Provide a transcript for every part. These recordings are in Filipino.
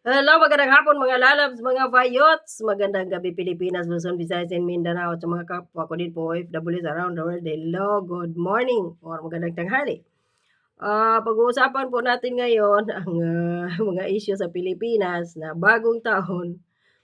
Hello, magandang hapon mga lalabs, mga vayots. Magandang gabi Pilipinas, Luzon, Visayas, and Mindanao. At sa mga kapwa ko din po OFWs around the world, hello, good morning or magandang tanghali. Ah, pag-uusapan po natin ngayon ang ah, mga issue sa Pilipinas na bagong taon,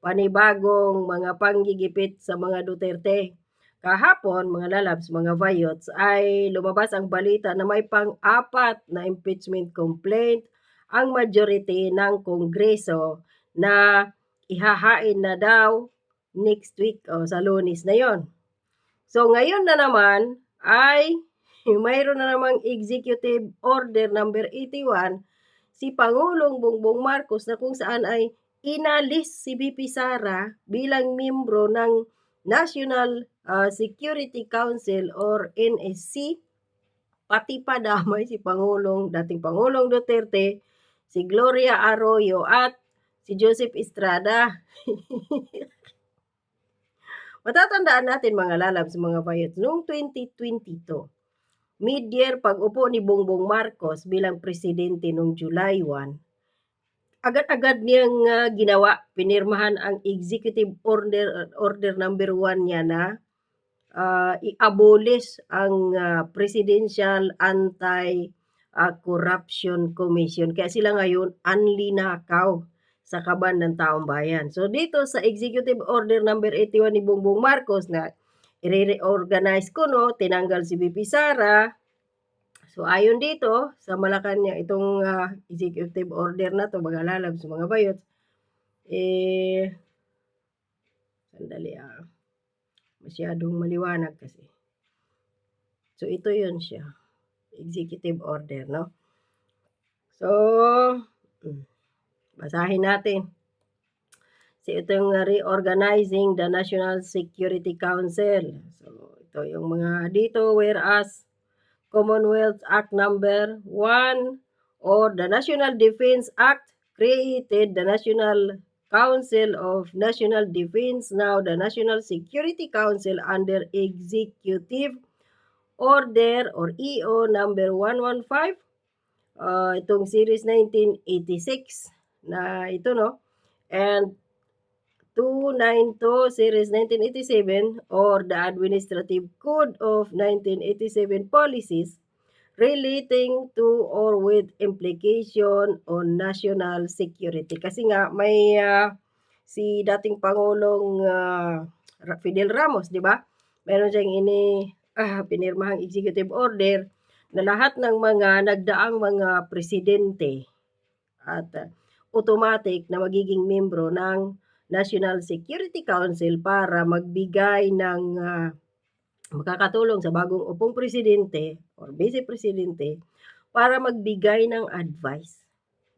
panibagong mga panggigipit sa mga Duterte. Kahapon, mga lalabs, mga vayots, ay lumabas ang balita na may pang-apat na impeachment complaint ang majority ng Kongreso na ihahain na daw next week o sa lunes na yon. So ngayon na naman ay mayroon na namang executive order number 81 si Pangulong Bongbong Marcos na kung saan ay inalis si BP Sara bilang membro ng National ah, Security Council or NSC pati pa damay si Pangulong, dating Pangulong Duterte, si Gloria Arroyo at si Joseph Estrada. Matatandaan natin mga lalabs, mga bayot, noong 2022, mid-year pag-upo ni Bongbong Marcos bilang presidente noong July 1, agad-agad niyang ah, ginawa, pinirmahan ang executive order order number 1 niya na ah, i-abolish ang ah, Presidential Anti ah, Corruption Commission. Kaya sila ngayon anlinakaw sa kaban ng taong bayan. So dito sa Executive Order number 81 ni Bongbong Marcos na i-reorganize ko no, tinanggal si BP Sara. So ayon dito sa Malacanang itong ah, executive order na to mga lalabs mga bayot eh sandali ah masyadong maliwanag kasi. So ito 'yun siya. Executive order, no? So, mm, basahin natin. So itong uh, reorganizing the National Security Council. So ito yung mga dito whereas Commonwealth Act number 1 or the National Defense Act created the National Council of National Defense now the National Security Council under Executive Order or EO number 115 uh, itong series 1986 na ito no and 292 series 1987 or the Administrative Code of 1987 policies relating to or with implication on national security. Kasi nga may ah, si dating Pangulong Ra- Fidel Ramos, di ba? Meron siyang ini ah, pinirmahang executive order na lahat ng mga nagdaang mga presidente at ah, automatic na magiging membro ng National Security Council para magbigay ng ah, makakatulong sa bagong upong presidente or vice presidente para magbigay ng advice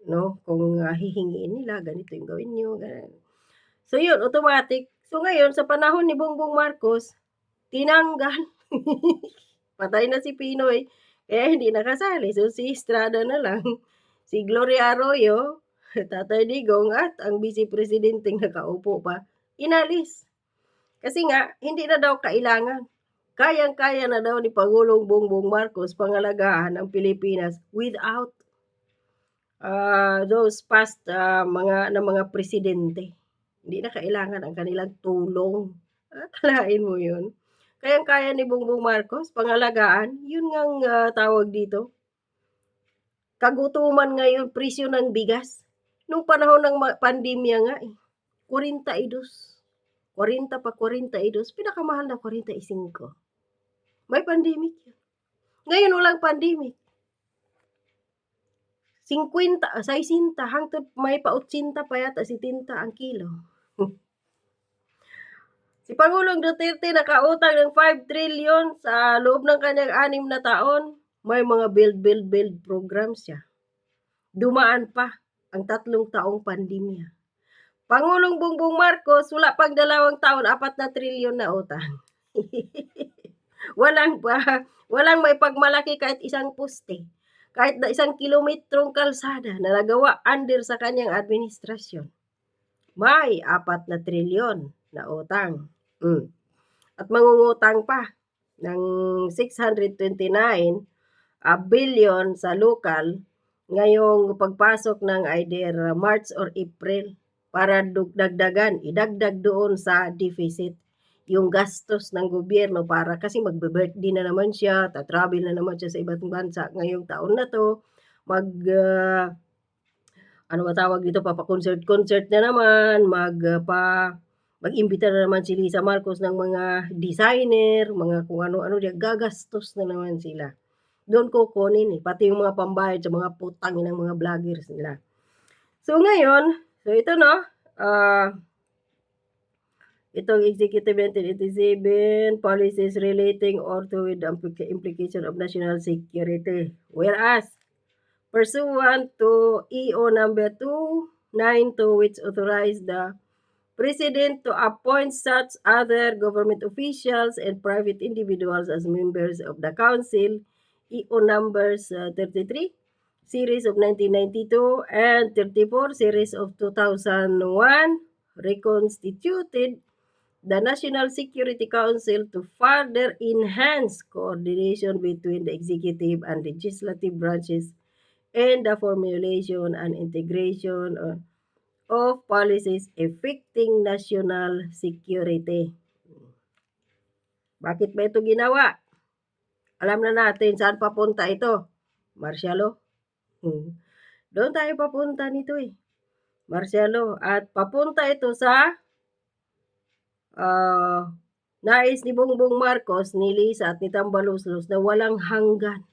no kung ah, hihingiin nila ganito yung gawin niyo ganun. So yun automatic. So ngayon sa panahon ni Bongbong Marcos tinanggal patay na si Pinoy kaya hindi nakasali. So si Estrada na lang si Gloria Arroyo Tatay Digong at ang vice presidenteng nakaupo pa, inalis. Kasi nga, hindi na daw kailangan. Kayang-kaya na daw ni Pangulong Bongbong Marcos pangalagaan ang Pilipinas without ah, those past ah, mga na mga presidente. Hindi na kailangan ang kanilang tulong. Akalain mo yun. Kayang-kaya ni Bongbong Marcos pangalagaan, yun ngang ah, tawag dito. Kagutuman ngayon, presyo ng bigas. Nung panahon ng pandemya nga eh, 42. 40 pa 42, pinakamahal na 45. May pandemic. Ngayon walang pandemic. 50, 60, hangtod may pa 80 pa yata si tinta ang kilo. Si Pangulong Duterte nakautang ng 5 trillion sa loob ng kanyang anim na taon. May mga build, build, build programs siya. Dumaan pa ang tatlong taong pandemya. Pangulong Bongbong Marcos, wala pang dalawang taon, apat na trilyon na utang. walang pa, walang may pagmalaki kahit isang poste, kahit na isang kilometrong kalsada na nagawa under sa kanyang administrasyon. May apat na trilyon na utang. Mm. At mangungutang pa ng 629 a billion sa lokal ngayong pagpasok ng either March or April para dagdagan, idagdag doon sa deficit yung gastos ng gobyerno para kasi magbe-birthday na naman siya, ta-travel na naman siya sa ibang bansa ngayong taon na to, mag ah, ano ba tawag dito, papa-concert-concert na naman, mag ah, pa mag-imbita na naman si Lisa Marcos ng mga designer, mga kung ano-ano diyan, gagastos na naman sila. Doon kukunin eh, pati yung mga pambayad sa mga putang ng mga vloggers nila. So ngayon, so ito no, ah itong Executive 1987 policies relating or to with the implica- implication of national security. Whereas, pursuant to EO number 292 which authorized the President to appoint such other government officials and private individuals as members of the Council, EO numbers uh, 33, series of 1992, and 34, series of 2001, reconstituted the National Security Council to further enhance coordination between the executive and legislative branches and the formulation and integration of, policies affecting national security. Bakit ba ito ginawa? Alam na natin saan papunta ito. Marcialo. Hmm. Doon tayo papunta nito eh. Marcialo. At papunta ito sa ah, nais ni Bongbong Marcos, ni Lisa at ni Tambaluslos na walang hanggan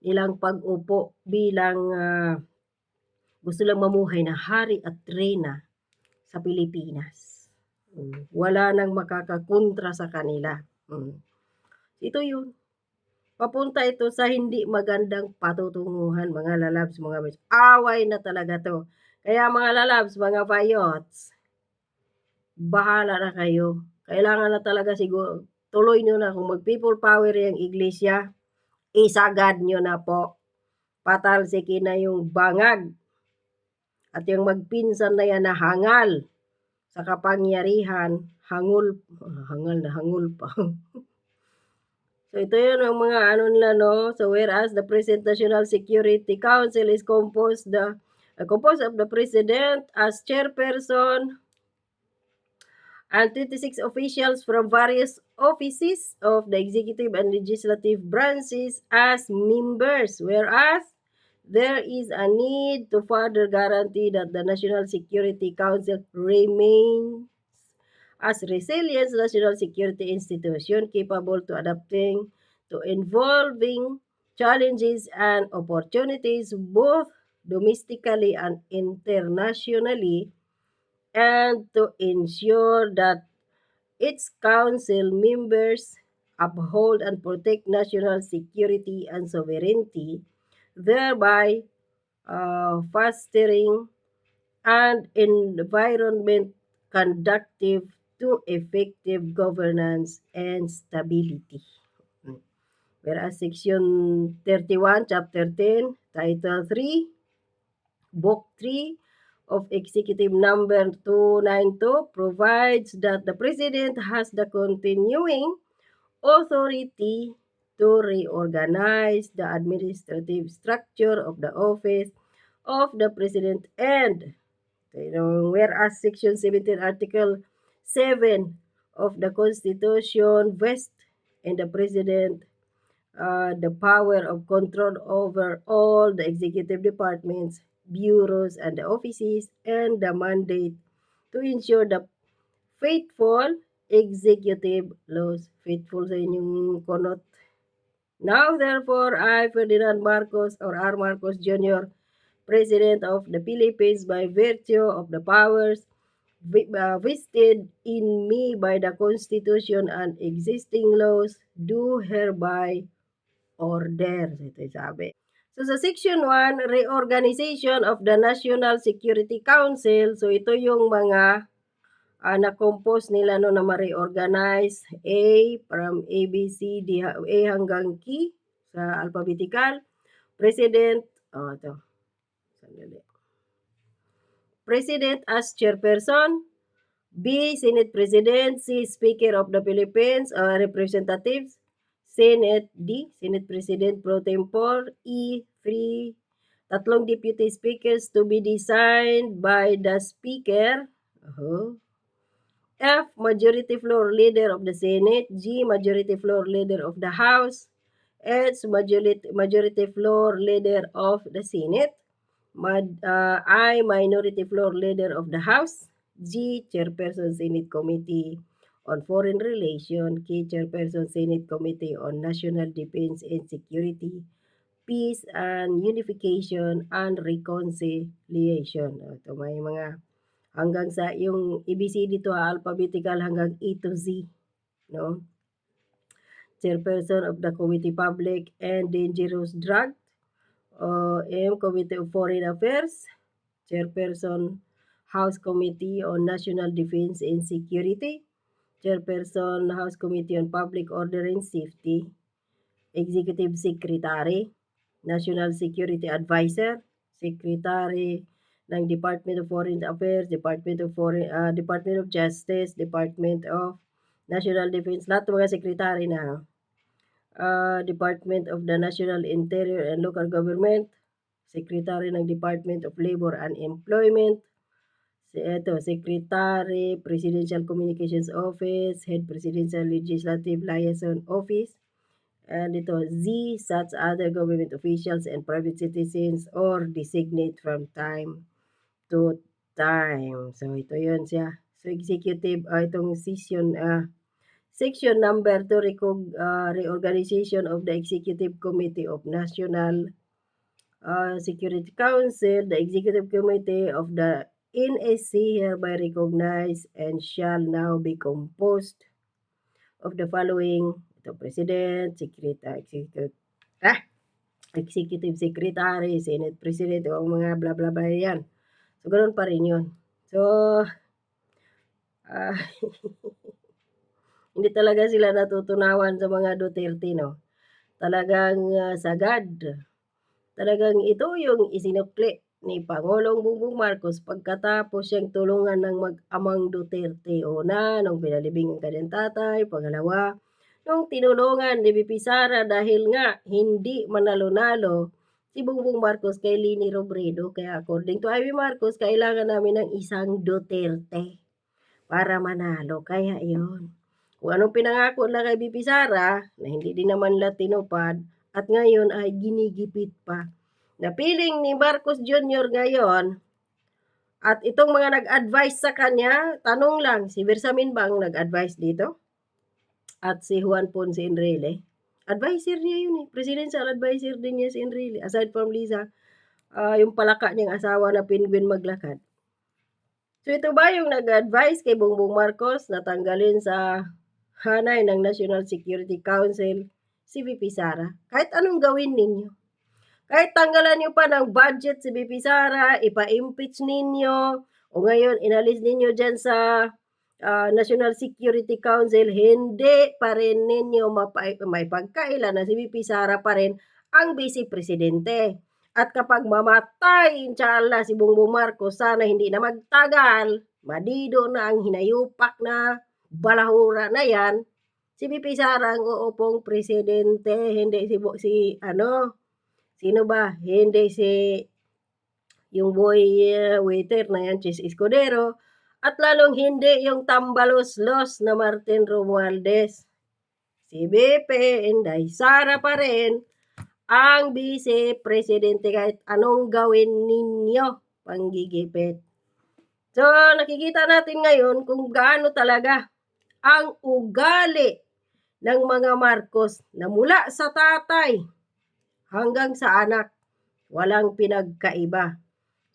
nilang pag-upo bilang ah, gusto lang mamuhay na hari at reyna sa Pilipinas. Mm, Wala nang makakakontra sa kanila. Mm. Ito yun. Papunta ito sa hindi magandang patutunguhan, mga lalabs, mga bis. Away na talaga to. Kaya mga lalabs, mga bayots, bahala na kayo. Kailangan na talaga siguro, tuloy nyo na kung mag-people power yung iglesia, isagad nyo na po. Patalsikin na yung bangag. At yung magpinsan na yan na hangal sa kapangyarihan, hangul, hangal na hangul pa. So ito yun ang mga ano nila no. So whereas the present National Security Council is composed the uh, composed of the president as chairperson and 26 officials from various offices of the executive and legislative branches as members whereas there is a need to further guarantee that the National Security Council remains as resilient national security institution capable to adapting to evolving challenges and opportunities both domestically and internationally and to ensure that its council members uphold and protect national security and sovereignty thereby uh, fostering and environment conductive to effective governance and stability. Whereas Section 31, Chapter 10, Title 3, Book 3 of Executive Number 292 provides that the President has the continuing authority to reorganize the administrative structure of the office of the President and you know, whereas Section 17, Article 7 of the Constitution vests in the President uh, the power of control over all the executive departments, bureaus, and the offices, and the mandate to ensure the faithful executive laws. Faithful sa inyong konot. Now, therefore, I, Ferdinand Marcos or R. Marcos Jr., President of the Philippines by virtue of the powers uh, vested in me by the Constitution and existing laws, do hereby order. Ito sabi. So sa Section 1, reorganization of the National Security Council. So ito yung mga uh, na-compose nila no na ma-reorganize A from A, B, C, D, A hanggang K sa alphabetical. President, oh ito. President as chairperson. B, Senate President. C, Speaker of the Philippines uh, Representatives. Senate D, Senate President Pro Tempore. E, three tatlong deputy speakers to be designed by the speaker. Uh-huh. F. Majority floor leader of the Senate. G. Majority floor leader of the House. H. Majority, majority floor leader of the Senate. Mad, uh, I. Minority floor leader of the House. G. Chairperson Senate Committee on Foreign Relations. K. Chairperson Senate Committee on National Defense and Security. Peace and Unification and Reconciliation. Ito may mga hanggang sa yung ABCD to ha, alphabetical hanggang A to Z, no? Chairperson of the Committee Public and Dangerous Drug, uh, M Committee of Foreign Affairs, Chairperson House Committee on National Defense and Security, Chairperson House Committee on Public Order and Safety, Executive Secretary, National Security Advisor, Secretary ng Department of Foreign Affairs, Department of Foreign ah, Department of Justice, Department of National Defense, lahat ng mga sekretary na. Ah, Department of the National Interior and Local Government, Secretary ng Department of Labor and Employment, si eto, Secretary, Presidential Communications Office, Head Presidential Legislative Liaison Office, and ito, Z, such other government officials and private citizens or designate from time to time. So, ito yun siya. So, executive, ah, itong session, ah, section number 2, recog, ah, reorganization of the Executive Committee of National ah, Security Council, the Executive Committee of the NSC hereby recognized and shall now be composed of the following ito, President, Secretary, Executive, ah, Executive Secretary, Senate President, o mga bla bla bla yan. So, ganoon pa rin yun. So, ah, hindi talaga sila natutunawan sa mga Duterte, no? Talagang ah, sagad. Talagang ito yung isinukli ni Pangulong Bongbong Marcos pagkatapos siyang tulungan ng mag-amang Duterte. Una, nung pinalibing ang kanyang tatay. Pangalawa, nung tinulungan ni BP Sara dahil nga hindi manalo-nalo si Bongbong Marcos kay Lini Robredo. Kaya according to Ivy Marcos, kailangan namin ng isang Duterte para manalo. Kaya yon Kung anong pinangako na kay BP Sara, na hindi din naman nila tinupad, at ngayon ay ginigipit pa. Napiling ni Marcos Jr. ngayon, at itong mga nag-advise sa kanya, tanong lang, si Bersamin ba ang nag-advise dito? At si Juan Ponce Enrile? Advisor niya yun eh. Presidential advisor din niya si Enrile. Aside from Lisa, ah, yung palaka niyang asawa na Penguin maglakad. So ito ba yung nag-advise kay Bongbong Marcos na tanggalin sa hanay ng National Security Council si VP Sara? Kahit anong gawin ninyo. Kahit tanggalan niyo pa ng budget si VP Sara, ipa-impeach ninyo, o ngayon inalis ninyo dyan sa ah, National Security Council, hindi pa rin ninyo may pagkailan na si VP Sara pa rin ang Vice Presidente. At kapag mamatay, inshallah, si Bongbong Marcos, sana hindi na magtagal, madido na ang hinayupak na balahura na yan, si VP Sara ang uupong presidente, hindi si, si ano, sino ba? Hindi si yung boy uh, waiter na yan, Chis Escudero, at lalong hindi yung tambalos-los na Martin Romualdez. Si BP Inday Sara pa rin ang vice presidente kahit anong gawin ninyo panggigipit. So, nakikita natin ngayon kung gaano talaga ang ugali ng mga Marcos na mula sa tatay hanggang sa anak. Walang pinagkaiba.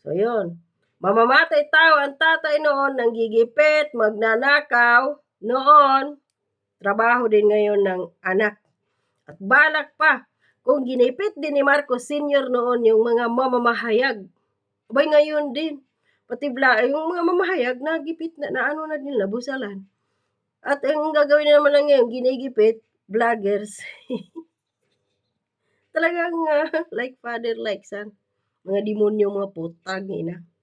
So, yun. Mamamatay tao ang tatay noon ng gigipit, magnanakaw. Noon, trabaho din ngayon ng anak. At balak pa, kung ginipit din ni Marcos Sr. noon yung mga mamamahayag. Abay ngayon din, pati bla, yung mga mamahayag, nagipit na, na ano na din, nabusalan. At ang gagawin na naman lang ngayon, ginigipit, vloggers. Talagang uh, like father, like son. Mga demonyo, mga putang, ina.